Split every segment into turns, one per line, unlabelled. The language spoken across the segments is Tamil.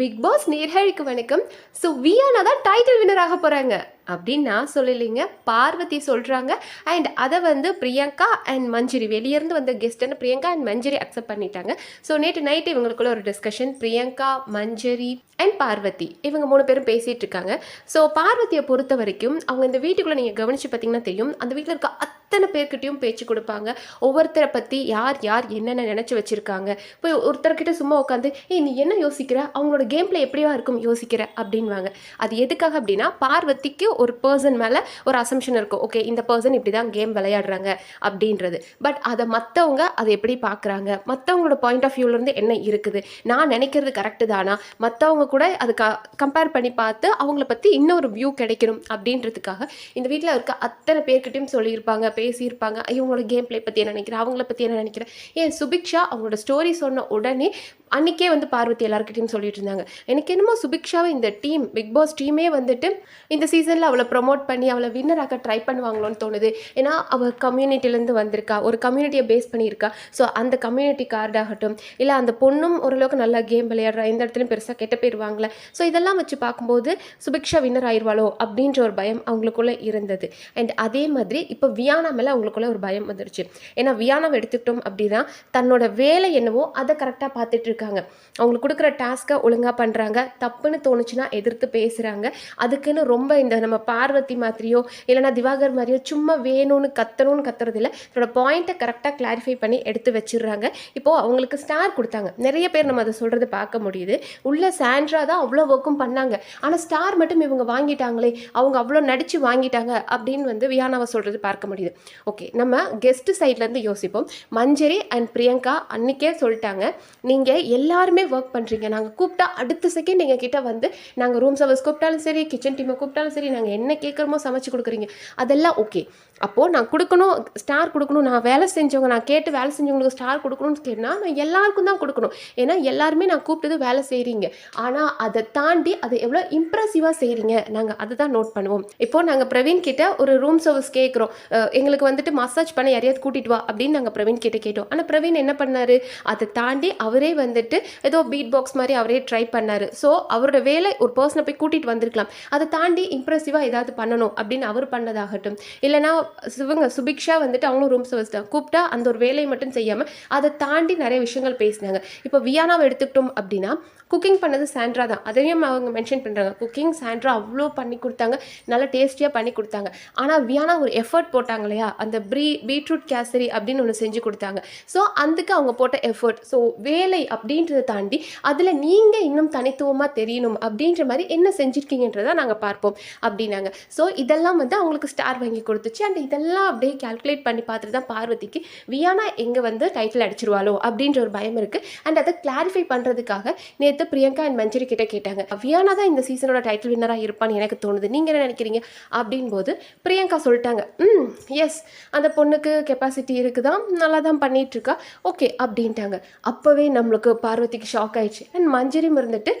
பிக் பாஸ் நேர்காழிக்கு வணக்கம். ஸோ வியானா தான் டைட்டில் வினராக போகிறாங்க அப்படின்னு நான் சொல்லலைங்க. பார்வதி சொல்கிறாங்க அண்ட் அதை வந்து பிரியங்கா அண்ட் மஞ்சரி வெளியேருந்து வந்த கெஸ்ட்டுன்னு பிரியங்கா அண்ட் மஞ்சரி அக்செப்ட் பண்ணிட்டாங்க. ஸோ நேற்று நைட்டு இவங்களுக்குள்ள ஒரு டிஸ்கஷன் பிரியங்கா மஞ்சரி அண்ட் பார்வதி. இவங்க மூணு பேரும் பேசிகிட்டு இருக்காங்க. ஸோ பார்வதியை பொறுத்த வரைக்கும் அவங்க இந்த வீட்டுக்குள்ளே நீங்கள் கவனித்து பார்த்தீங்கன்னா தெரியும். அந்த வீட்டில் இருக்க அத்தனை பேர்கிட்டயும் பேச்சு கொடுப்பாங்க. ஒவ்வொருத்தரை பற்றி யார் யார் என்னென்ன நினச்சி வச்சுருக்காங்க. இப்போ ஒருத்தர்கிட்ட சும்மா உட்காந்து ஏய் நீ என்ன யோசிக்கிற? அவங்களோட கேம் பிளே எப்படியா இருக்கும்? யோசிக்கிற? அப்படின்வாங்க அது எதுக்காக அப்படின்னா பார்வதிக்கு ஒரு பர்சன் மேலே ஒரு அசம்ஷன் இருக்கும். ஓகே இந்த பர்சன் இப்படி தான் கேம் விளையாடுறாங்க அப்படின்றது. பட் அதை மற்றவங்க அதை எப்படி பார்க்குறாங்க? மற்றவங்களோட பாயிண்ட் ஆஃப் வியூலேருந்து என்ன இருக்குது? நான் நினைக்கிறது கரெக்டு தானா? மற்றவங்க கூட அது க கம்பேர் பண்ணி பார்த்து அவங்கள பற்றி இன்னொரு வியூ கிடைக்கணும் அப்படின்றதுக்காக இந்த வீட்டில் இருக்க அத்தனை பேர்கிட்டையும் சொல்லியிருப்பாங்க பேசியிருப்பாங்க. இவங்களோட கேம் பிளே பற்றி என்ன நினைக்கிறேன் அவங்கள பற்றி என்ன நினைக்கிறேன் ஏன் சுபிக்ஷா அவங்களோட ஸ்டோரி சொன்ன உடனே அன்றைக்கே வந்து பார்வதி எல்லாருக்கிட்டையும் சொல்லிட்டு இருந்தாங்க எனக்கு என்னமோ சுபிக்ஷாவை இந்த டீம் பிக் பாஸ் டீமே வந்துட்டு இந்த சீசனில் அவளை ப்ரொமோட் பண்ணி அவளை வின்னர் ஆக்க ட்ரை பண்ணுவாங்களோன்னு தோணுது. ஏன்னா அவள் கம்யூனிட்டிலேருந்து வந்திருக்கா. ஒரு கம்யூனிட்டியை பேஸ் பண்ணியிருக்கா. ஸோ அந்த கம்யூனிட்டி கார்டாகட்டும் இல்லை அந்த பொண்ணும் ஓரளவுக்கு நல்லா கேம் விளையாடுறா எந்த இடத்துலையும் பெருசாக கெட்ட போயிடுவாங்களே ஸோ இதெல்லாம் வச்சு பார்க்கும்போது சுபிக்ஷா வின்னர் ஆயிடுவாளோ அப்படின்ற ஒரு பயம் அவங்களுக்குள்ளே இருந்தது. அண்ட் அதே மாதிரி இப்போ வியானா மேலே அவங்களுக்குள்ள ஒரு பயம் வந்துடுச்சு ஏன்னா வியானாவை எடுத்துக்கிட்டோம் அப்படின்னா தன்னோட வேலை என்னவோ அதை கரெக்டாக பார்த்துட்டு இருக்காங்க. அவங்களுக்கு கொடுக்குற டாஸ்க்கை ஒழுங்காக பண்ணுறாங்க தப்புன்னு தோணுச்சுன்னா எதிர்த்து பேசுகிறாங்க அதுக்குன்னு ரொம்ப இந்த நம்ம பார்வதி மாதிரியோ இல்லைன்னா திவாகர் மாதிரியோ சும்மா வேணும்னு கத்தணும்னு கத்துறது இல்லை. தன்னோட பாயிண்ட்டை கரெக்டாக கிளாரிஃபை பண்ணி எடுத்து வச்சிடுறாங்க. இப்போது அவங்களுக்கு ஸ்டார் கொடுத்தாங்க. நிறைய பேர் நம்ம அதை சொல்கிறது பார்க்க முடியுது. உள்ள சாண்ட்ரா தான் அவ்வளோ ஒர்க்கும் பண்ணாங்க. ஆனால் ஸ்டார் மட்டும் இவங்க வாங்கிட்டாங்களே அவங்க அவ்வளோ நடித்து வாங்கிட்டாங்க அப்படின்னு வந்து வியானாவை சொல்கிறது பார்க்க முடியுது. ஓகே நம்ம கெஸ்ட் சைட்லேருந்து யோசிப்போம். மஞ்சரி அண்ட் பிரியங்கா அன்றைக்கே சொல்லிட்டாங்க. நீங்கள் எல்லாருமே ஒர்க் பண்ணுறீங்க நாங்கள் கூப்பிட்டா அடுத்த செகண்ட் எங்கள் கிட்டே வந்து நாங்கள் ரூம் சர்வீஸ் கூப்பிட்டாலும் சரி கிச்சன் டீமை கூப்பிட்டாலும் சரி நாங்கள் என்ன கேட்குறோமோ சமைச்சு கொடுக்குறீங்க. அதெல்லாம் ஓகே அப்போது நான் கொடுக்கணும் ஸ்டார் கொடுக்கணும் நான் வேலை செஞ்சவங்க நான் கேட்டு வேலை செஞ்சவங்களுக்கு ஸ்டார் கொடுக்கணும்னு கேட்டால் நான் எல்லாருக்கும் தான் கொடுக்கணும். ஏன்னா எல்லாருமே நான் கூப்பிட்டது வேலை செய்கிறீங்க ஆனால் அதை தாண்டி அதை எவ்வளோ இம்ப்ரெசிவாக செய்கிறீங்க நாங்கள் அதை தான் நோட் பண்ணுவோம். இப்போது நாங்கள் பிரவீன் கிட்ட ஒரு ரூம் சர்வீஸ் கேட்குறோம் எங்களுக்கு வந்துட்டு மசாஜ் பண்ண யாரையாவது கூட்டிட்டு வா அப்படின்னு நாங்கள் பிரவீன் கிட்ட கேட்டோம். ஆனால் பிரவீன் என்ன பண்ணார்? அதை தாண்டி அவரே வந்துட்டு ஏதோ பீட் பாக்ஸ் மாதிரி அவரே ட்ரை பண்ணார். ஸோ அவரோட வேலை ஒரு பர்சனை போய் கூட்டிகிட்டு வந்திருக்கலாம். அதை தாண்டி இம்ப்ரெசிவாக ஏதாவது பண்ணணும் அப்படின்னு அவர் பண்ணதாகட்டும். இல்லைனா சிவங்க சுபிக்ஷா வந்துட்டு அவங்களும் ரூம் சர்வீஸ் தான். கூப்பிட்டா அந்த ஒரு வேலையை மட்டும் செய்யாமல் அதை தாண்டி நிறைய விஷயங்கள் பேசினாங்க. இப்போ வியானாவை எடுத்துக்கிட்டோம் அப்படின்னா குக்கிங் பண்ணது சாண்ட்ரா தான். அதையும் அவங்க மென்ஷன் பண்ணுறாங்க குக்கிங் சாண்ட்ரா அவ்வளோ பண்ணி கொடுத்தாங்க. நல்லா டேஸ்டியாக பண்ணி கொடுத்தாங்க. ஆனால் வியானா ஒரு எஃபர்ட் போட்டாங்க இல்லையா? அந்த ப்ரீ பீட்ரூட் கேசரி அப்படின்னு ஒன்று செஞ்சு கொடுத்தாங்க. ஸோ அதுக்கு அவங்க போட்ட எஃபர்ட் ஸோ வேலை அப்படின்றத தாண்டி அதில் நீங்கள் இன்னும் தனித்துவமாக தெரியணும் அப்படின்ற மாதிரி என்ன செஞ்சுருக்கீங்கன்றதை நாங்கள் பார்ப்போம் அப்படின்னாங்க. ஸோ இதெல்லாம் வந்து அவங்களுக்கு ஸ்டார் வாங்கி கொடுத்துச்சு. அண்ட் இதெல்லாம் அப்படியே கால்குலேட் பண்ணி பார்த்துட்டு தான் பார்வதிக்கு வியானா எங்கே வந்து டைட்டில் அடிச்சிருவாளோ? அப்படின்ற ஒரு பயம் இருக்குது அண்ட் அதை கிளாரிஃபை பண்ணுறதுக்காக நேற்று பிரியங்கா அண்ட் மஞ்சரி கிட்டே கேட்டாங்க வியானா தான் இந்த சீசனோட டைட்டில் வின்னராக இருப்பான்னு எனக்கு தோணுது. நீங்கள் என்ன நினைக்கிறீங்க? அப்படின் போது பிரியங்கா சொல்லிட்டாங்க ம் எஸ் அந்த பொண்ணுக்கு கெப்பாசிட்டி இருக்குதான் நல்லா தான் பண்ணிகிட்ருக்கா ஓகே அப்படின்ட்டாங்க. அப்போவே நம்மளுக்கு பார்வதிக்கு ஷாக் ஆயிடுச்சு. அண்ட் மஞ்சரியும் இருந்துட்டு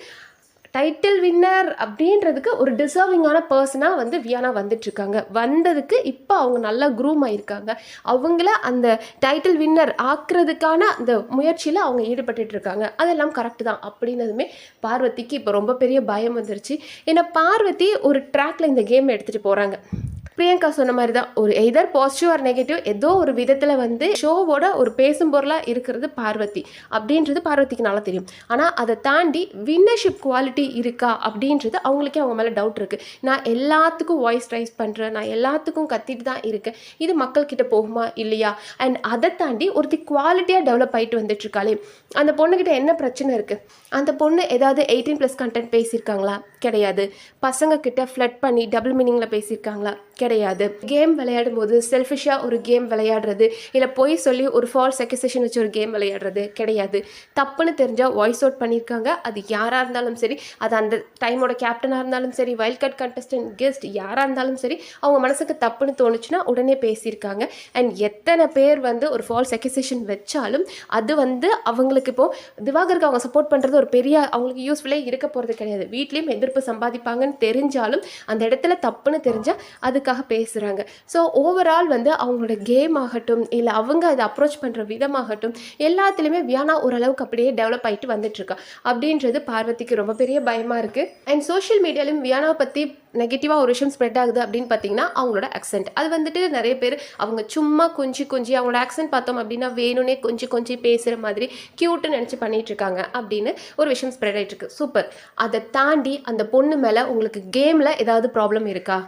டைட்டில் வின்னர் அப்படின்றதுக்கு ஒரு டிசர்விங்கான பர்சனாக வந்து வியானா வந்துட்டுருக்காங்க. வந்ததுக்கு இப்போ அவங்க நல்லா குரூம் ஆகியிருக்காங்க அவங்கள அந்த டைட்டில் வின்னர் ஆக்குறதுக்கான அந்த முயற்சியில் அவங்க ஈடுபட்டுட்டு இருக்காங்க அதெல்லாம் கரெக்டு தான். அப்படின்னதுமே பார்வதிக்கு இப்போ ரொம்ப பெரிய பயம் வந்துருச்சு. ஏன்னா பார்வதி ஒரு ட்ராக்ல இந்த கேம் எடுத்துகிட்டு போகிறாங்க பிரியங்கா சொன்ன மாதிரி தான் ஒரு எதர் பாசிட்டிவ் ஆர் நெகட்டிவ் ஏதோ ஒரு விதத்தில் வந்து ஷோவோட ஒரு பேசும் பொருளாக இருக்கிறது பார்வதி. அப்படின்றது பார்வதிக்கு நல்லா தெரியும். ஆனால் அதை தாண்டி வின்னர்ஷிப் குவாலிட்டி இருக்கா அப்படின்றது அவங்களுக்கே அவங்க மேலே டவுட் இருக்குது நான் எல்லாத்துக்கும் வாய்ஸ் ரைஸ் பண்ணுறேன் நான் எல்லாத்துக்கும் கத்திட்டு தான் இருக்கேன். இது மக்கள்கிட்ட போகுமா இல்லையா? அண்ட் அதை தாண்டி ஒருத்தி குவாலிட்டியாக டெவலப் ஆகிட்டு வந்துட்டுருக்காளே. அந்த பொண்ணுக்கிட்ட என்ன பிரச்சனை இருக்குது அந்த பொண்ணு ஏதாவது எயிட்டீன் ப்ளஸ் கண்டென்ட் பேசியிருக்காங்களா? கிடையாது. பசங்க கிட்ட ஃப்ளட் பண்ணி டபுள் மீனிங்கில் பேசியிருக்காங்களா? கிடையாது கிடையாது. கேம் விளையாடும் போது செல்ஃபிஷாக ஒரு கேம் விளையாடுறது இல்லை பொய் சொல்லி ஒரு ஃபால்ஸ் அக்யூசேஷன் வச்சு ஒரு கேம் விளையாடுறது கிடையாது. தப்புன்னு தெரிஞ்சால் வாய்ஸ் அவுட் பண்ணியிருக்காங்க அது யாராக இருந்தாலும் சரி அது அந்த டைமோட கேப்டனாக இருந்தாலும் சரி வைல்ட் கார்ட் கண்டஸ்டன்ட் கெஸ்ட் யாராக இருந்தாலும் சரி அவங்க மனசுக்கு தப்புன்னு தோணுச்சுன்னா உடனே பேசியிருக்காங்க. அண்ட் எத்தனை பேர் வந்து ஒரு ஃபால்ஸ் அக்யூசேஷன் வச்சாலும் அது வந்து அவங்களுக்கு இப்போது திவாகருக்கு அவங்க சப்போர்ட் பண்ணுறது ஒரு பெரிய அவங்களுக்கு யூஸ்ஃபுல்லே இருக்க போகிறது கிடையாது. வீட்லேயும் எதிர்ப்பு சம்பாதிப்பாங்கன்னு தெரிஞ்சாலும் அந்த இடத்துல தப்புன்னு தெரிஞ்சால் அதுக்காக எதுக்காக பேசுகிறாங்க ஸோ ஓவரால் வந்து அவங்களோட கேம் ஆகட்டும் இல்லை அவங்க அதை அப்ரோச் பண்ணுற விதமாகட்டும் எல்லாத்துலேயுமே வியானா ஓரளவுக்கு அப்படியே டெவலப் ஆகிட்டு வந்துட்டுருக்கா. அப்படின்றது பார்வதிக்கு ரொம்ப பெரிய பயமாக இருக்குது அண்ட் சோஷியல் மீடியாலையும் வியானாவை பற்றி நெகட்டிவாக ஒரு விஷயம் ஸ்ப்ரெட் ஆகுது அப்படின்னு பார்த்தீங்கன்னா அவங்களோட அக்சென்ட் அது வந்துட்டு நிறைய பேர் அவங்க சும்மா கொஞ்சி கொஞ்சி அவங்களோட அக்சென்ட் பார்த்தோம் அப்படின்னா வேணும்னே கொஞ்சம் கொஞ்சம் பேசுகிற மாதிரி க்யூட்டுன்னு நினச்சி பண்ணிட்டு இருக்காங்க அப்படின்னு ஒரு விஷயம் ஸ்ப்ரெட் ஆகிட்டு இருக்கு. சூப்பர் அதை தாண்டி அந்த பொண்ணு மேலே உங்களுக்கு கேமில் ஏதாவது ப்ராப்ளம் இருக்கா?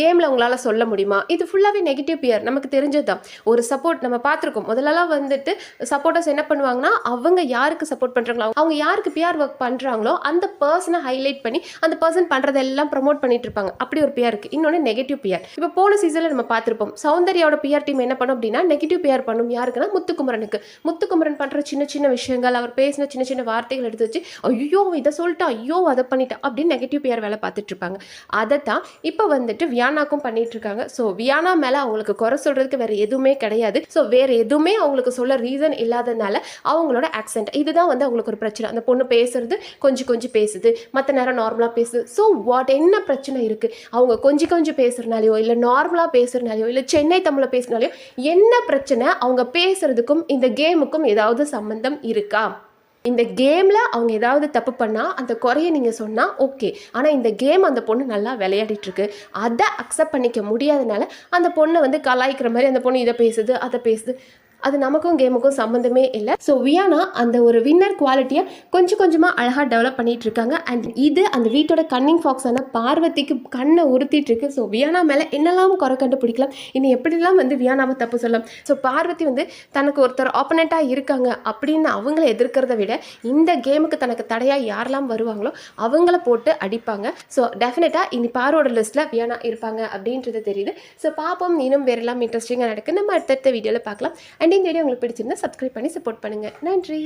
கேமில் உங்களால் சொல்ல முடியுமா? இது ஃபுல்லாகவே நெகட்டிவ் பியர் நமக்கு தெரிஞ்சது தான் ஒரு சப்போர்ட் நம்ம பார்த்துருக்கோம். முதல்லலாம் வந்துட்டு சப்போர்ட்டர்ஸ் என்ன பண்ணுவாங்கன்னா அவங்க யாருக்கு சப்போர்ட் பண்ணுறாங்களோ அவங்க யாருக்கு பிஆர் ஒர்க் பண்ணுறாங்களோ அந்த பர்சனை ஹைலைட் பண்ணி அந்த பர்சன் பண்ணுறதெல்லாம் ப்ரமோட் பண்ணிட்டு இருப்பாங்க அப்படி ஒரு பிஆர் இருக்குது இன்னொன்று நெகட்டிவ் பிஆர் இப்போ போன சீசனில் நம்ம பார்த்துருப்போம். சௌந்தர்யாவோட பிஆர் டீம் என்ன பண்ணும் அப்படின்னா நெகட்டிவ் பிஆர் பண்ணும் யாருக்குன்னா முத்துக்குமரனுக்கு. முத்துக்குமரன் பண்ணுற சின்ன சின்ன விஷயங்கள் அவர் பேசின சின்ன சின்ன வார்த்தைகள் எடுத்து வச்சு ஐயோ இதை சொல்லிட்டா ஐயோ அதை பண்ணிட்டா அப்படின்னு நெகட்டிவ் பிஆர் வேலை பார்த்துட்டு இருப்பாங்க அதை தான் இப்போ வந்துட்டு வியானாக்கும் பண்ணிட்டு இருக்காங்க ஸோ வியானா மேலே அவங்களுக்கு குறை சொல்றதுக்கு வேற எதுவுமே கிடையாது. ஸோ வேற எதுவுமே அவங்களுக்கு சொல்ல ரீசன் இல்லாதனால அவங்களோட ஆக்சென்ட் இதுதான் வந்து அவங்களுக்கு ஒரு பிரச்சனை. அந்த பொண்ணு பேசுறது கொஞ்சம் கொஞ்சம் பேசுது. மற்ற நேரம் நார்மலாக பேசுது. ஸோ வாட் என்ன பிரச்சனை இருக்கு? அவங்க கொஞ்சம் கொஞ்சம் பேசுறதுனாலையோ இல்லை நார்மலாக பேசுறதுனாலையோ இல்லை சென்னை தமிழில் பேசுனாலையோ என்ன பிரச்சனை? அவங்க பேசுறதுக்கும் இந்த கேமுக்கும் ஏதாவது சம்பந்தம் இருக்கா? இந்த கேமில் அவங்க ஏதாவது தப்பு பண்ணால் அந்த குறைய நீங்கள் சொன்னால் ஓகே ஆனால் இந்த கேம் அந்த பொண்ணு நல்லா விளையாடிட்டுருக்கு. அதை அக்செப்ட் பண்ணிக்க முடியாதனால அந்த பொண்ணை வந்து கலாய்க்கிற மாதிரி அந்த பொண்ணு இதை பேசுது அதை பேசுது. அது நமக்கும் கேமுக்கும் சம்மந்தமே இல்லை. ஸோ வியானா அந்த ஒரு வின்னர் குவாலிட்டியை கொஞ்சம் கொஞ்சமாக அழகாக டெவலப் பண்ணிகிட்டு இருக்காங்க. அண்ட் இது அந்த வீட்டோட கன்னிங் ஃபாக்ஸான பார்வதிக்கு கண்ணை உறுத்திட்டு இருக்கு. ஸோ வியானா மேலே என்னெல்லாம் குறை கண்டுபிடிக்கலாம்? இனி எப்படிலாம் வந்து வியானாவை தப்பு சொல்லலாம்? ஸோ பார்வதி வந்து தனக்கு ஒருத்தர் ஆப்பனண்ட்டாக இருக்காங்க அப்படின்னு அவங்கள எதிர்க்கிறத விட இந்த கேமுக்கு தனக்கு தடையாக யாரெல்லாம் வருவாங்களோ அவங்கள போட்டு அடிப்பாங்க. ஸோ டெஃபினட்டாக இனி பாரோட லிஸ்ட்டில் வியானா இருப்பாங்க அப்படின்றது தெரியுது. ஸோ பார்ப்போம் இன்னும் வேறெல்லாம் இன்ட்ரெஸ்டிங்காக நடக்கு நம்ம அடுத்தடுத்த வீடியோவில் பார்க்கலாம். அண்ட் இந்த வீடியோ உங்களுக்கு பிடிச்சிருந்தா சப்ஸ்கிரைப் பண்ணி சப்போர்ட் பண்ணுங்கள் நன்றி.